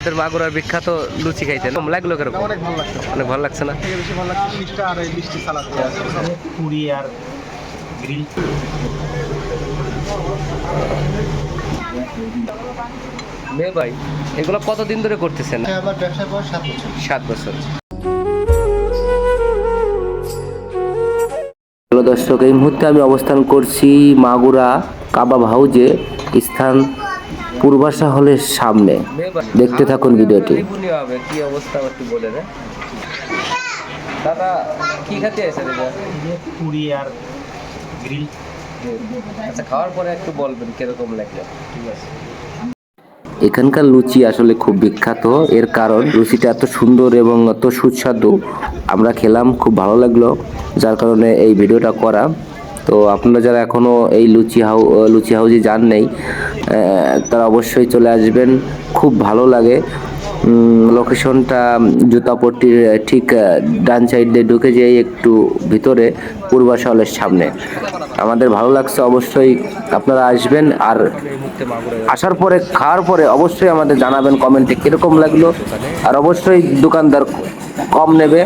আমাদের মাগুরার বিখ্যাত লুচি খাইতে লাগল কীরকম? অনেক ভালো লাগছে। অনেক ভালো লাগছে না? বেশি ভালো লাগছে মিষ্টি আর এই মিষ্টি সালাদ পুরি আর গ্রিল। মেয়ে ভাই এগুলো কতদিন ধরে করতেছেন? আমার ব্যবসা পর সাত বছর। সাত বছর। দর্শক এই মুহূর্তে আমি অবস্থান করছি মাগুরা কাবাব হাউজে স্থান পূর্বাশা হলের সামনে। দেখতে থাকুন ভিডিওটি। হবে কি অবস্থা একটু বলে রে দাদা? কি খেতে এসে পুরি আর গ্রিল। আচ্ছা খাওয়ার পরে একটু বলবেন কীরকম লাগল? ঠিক আছে। এখানকার লুচি আসলে খুব বিখ্যাত। এর কারণ লুচিটা এত সুন্দর এবং এত সুস্বাদু। আমরা খেলাম খুব ভালো লাগল। যার কারণে এই ভিডিওটা করা। তো আপনারা যারা এখনও এই লুচি হাউ, লুচি হাউজে যান নেই তারা অবশ্যই চলে আসবেন। খুব ভালো লাগে। লোকেশনটা জুতাপট্টির ঠিক ডান সাইড দিয়ে ঢুকে যেয়ে একটু ভিতরে পূর্বাশলের সামনে। আমাদের ভালো লাগছে, অবশ্যই আপনারা আসবেন। আর আসার পরে, খাওয়ার পরে অবশ্যই আমাদের জানাবেন কমেন্টে কীরকম লাগল। আর অবশ্যই দোকানদার কম নেবে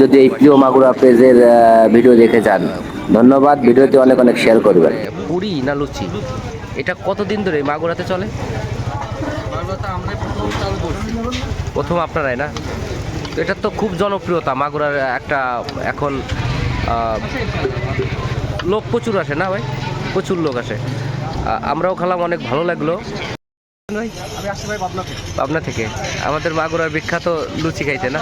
যদি এই প্রিয় মাগুরা পেজের ভিডিও দেখে যান। ধন্যবাদ, ভিডিওতে অনেক অনেক শেয়ার করবেন। পুরি না লুচি? এটা কতদিন ধরে মাগুরাতে চলে? প্রথম আপনারাই না? এটা তো খুব জনপ্রিয়তা, মাগুরার একটা এখন লোক প্রচুর আসে না ভাই? প্রচুর লোক আসে। আমরাও খেলাম অনেক ভালো লাগল। ভাই পাবনা থেকে। আমাদের মাগুরার বিখ্যাত লুচি খাইতে না?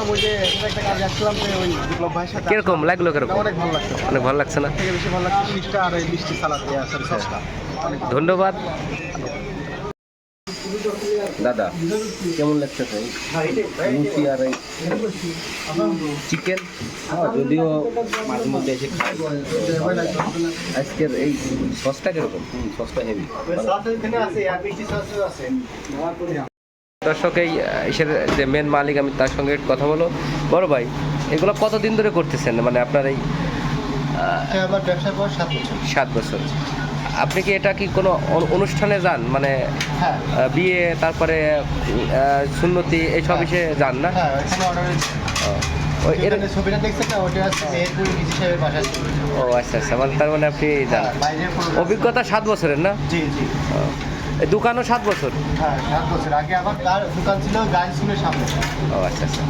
কীরকম? লাগল কীরকম? অনেক ভালো লাগছে। অনেক ভালো লাগছে না? থেকে দাদা কেমন লাগতেছে লুচি আর এই চিকেন যদিও মাঝে মধ্যে এসে খাই। আজকের এই সসটা কীরকম? সসটা হেভি সাথে এখানে আছে আর মিষ্টি সসও আছে দর্শক এই আহ, যে মেন মালিক আমি তার সঙ্গে একটু কথা বলো বড় ভাই এগুলো কতদিন ধরে করতেছেন? মানে আপনার এই আমার ব্যবসা পর সাত বছর। সাত বছর। আপনি কি এটা কি কোনো অনু- অনুষ্ঠানে যান? মানে হ্যাঁ। বিয়ে তারপরে সুন্নতি এইসব বিষয়ে যান না? হ্যাঁ অর্ডার ও আচ্ছা আচ্ছা মানে তার মানে আপনি যান। অভিজ্ঞতা সাত বছরের না? জি জি। ও, দোকানও সাত বছর? হ্যাঁ সাত বছর। আগে আবার তার দোকান ছিল গান স্কুলের সামনে। ও আচ্ছা আচ্ছা।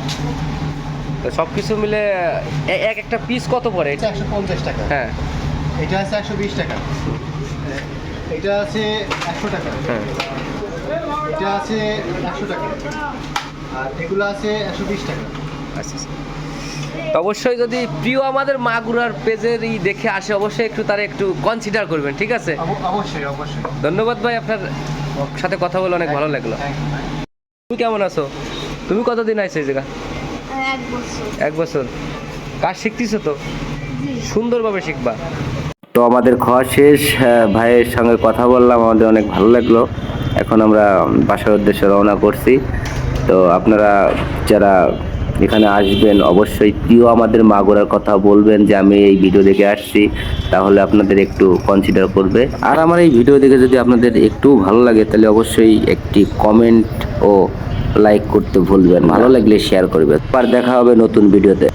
তো সব কিছু মিলে এক একটা পিস কত পড়ে? এটা একশো পঞ্চাশ টাকা। হ্যাঁ। এটা আছে একশো বিশ টাকা। এটা আছে একশো টাকা। হ্যাঁ। এটা আছে একশো টাকা। আর এগুলো আছে একশো বিশ টাকা। আচ্ছা আচ্ছা। অবশ্যই যদি প্রিয় আমাদের মাগুরার পেজের ই দেখে আসে অবশ্যই একটু তারা একটু কনসিডার করবেন ঠিক আছে? অবশ্যই অবশ্যই। ধন্যবাদ ভাই আপনার সাথে কথা বলে অনেক ভালো লাগল। তুমি কেমন আছো? তুমি কতদিন আইছো এই জায়গা? এক বছর। এক বছর। কাজ শিখতেছো তো? সুন্দরভাবে শিখবা। তো আমাদের খাওয়া শেষ ভাইয়ের সঙ্গে কথা বললাম, আমাদের অনেক ভালো লাগল। এখন আমরা বাসার উদ্দেশ্যে রওনা করছি। তো আপনারা যারা এখানে আসবেন, অবশ্যই প্রিয় আমাদের মাগুরার কথা বলবেন যে, আমি এই ভিডিও দেখে আসছি। তাহলে আপনাদের একটু কনসিডার করবে। আর আমার এই ভিডিও দেখে যদি আপনাদের একটু ভালো লাগে, তাহলে অবশ্যই একটি কমেন্ট ও লাইক করতে ভুলবেন ভালো লাগলে শেয়ার করবেন। আর দেখা হবে নতুন ভিডিওতে